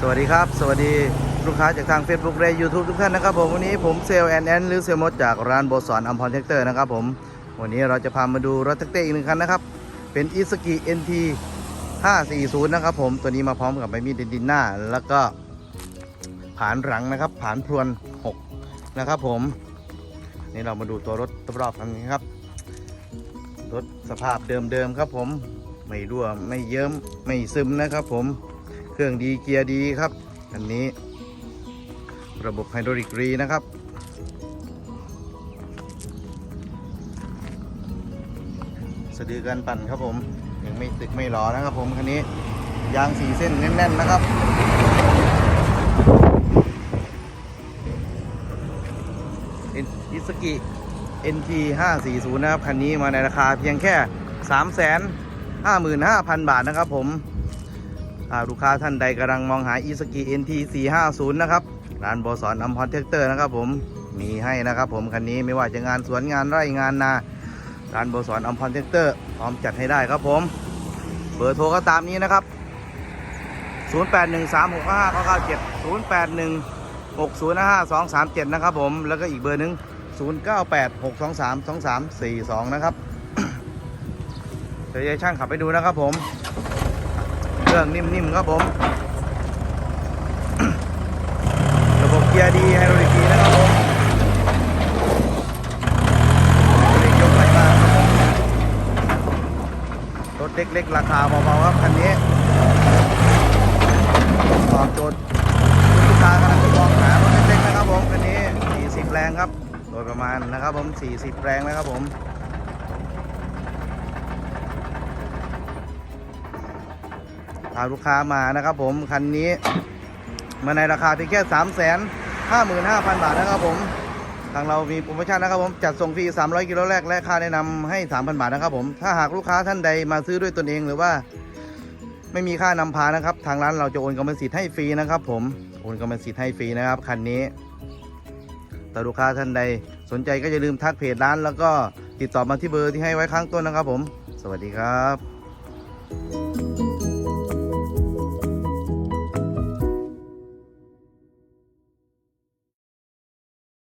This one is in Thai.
สวัสดีครับ สวัสดีลูกค้าจากทาง Facebook และ YouTube ทุกท่านนะครับผมวันนี้ผมเซลล์แอนแอนหรือเซลล์มดจากร้านโบสอนอัมพรแท็กเตอร์นะครับผมวันนี้เราจะพามาดูรถแท็กเตอร์อีกหนึ่งคันนะครับ เป็นอิสกิ NT 540 นะครับผมตัวนี้มาพร้อมกับใบมีดดินหน้า แล้วก็ผานหลังนะครับผานพรวน 6 นะครับผม นี่เรามาดูตัวรถรอบๆกันนี้ครับ รถสภาพเดิมๆครับผม ไม่รั่วไม่เยิ้มไม่ซึมนะครับผม เครื่องดีเกียร์ดีครับ อันนี้ระบบไฮดรอลิกรีนะครับ สะดือการปั่นครับผม ยังไม่ตึกไม่หลอนะครับผมคันนี้ยางสีเส้นแน่นๆนะครับอิสกิ NT 540 นะครับ คันนี้มาในราคาเพียงแค่ 355,000 บาทนะครับผม หากลูกค้าท่านใดกำลังมองหาอีสกิ NT 450นะครับ ร้านบอสอนอัมพรเทคเตอร์นะครับผม มีให้นะครับผมคันนี้ไม่ว่าจะงานสวนงานไร่งานนา ร้านบอสอนอัมพรเทคเตอร์พร้อมจัดให้ได้ครับผม เบอร์โทรก็ตามนี้นะครับ 0813659997 0816055237 นะครับผม แล้วก็อีกเบอร์หนึ่ง0986232342นะครับเดี๋ยวช่างขับไปดูนะครับผม รื่อง นิ่ม ๆ ครับผม ระบบเกียร์ดีไฮดรอลิกดีนะครับผมเร่งยกไหลมากครับผมรถเล็ก ๆ ราคาเบาๆครับคันนี้ตอบโจทย์ลูกค้ากำลังมองหารถเล็กๆนะครับผมคันนี้ 40 แรงครับ โดยประมาณนะครับผม 40 แรงนะครับผม พาลูกค้ามานะครับผมคันนี้ มาในราคาเพียงแค่3 5 5 0 0 0 บาทนะครับผมทางเรามีโปรโมชั่นนะครับผมจัดส่งฟรี300 กิโลแรกและค่าแนะนำให้ 3,000 บาทนะครับผมถ้าหากลูกค้าท่านใดมาซื้อด้วยตนเองหรือว่า ไม่มีค่านำพานะครับ ทางร้านเราจะโอนกรรมสิทธิ์ให้ฟรีนะครับ ผมโอนกรรมสิทธิ์ให้ฟรีนะครับคันนี้แต่ลูกค้าท่านใดสนใจก็อย่าลืมทักเพจร้าน แล้วก็ติดต่อมาที่เบอร์ที่ให้ไว้ข้างต้นนะครับผม สวัสดีครับ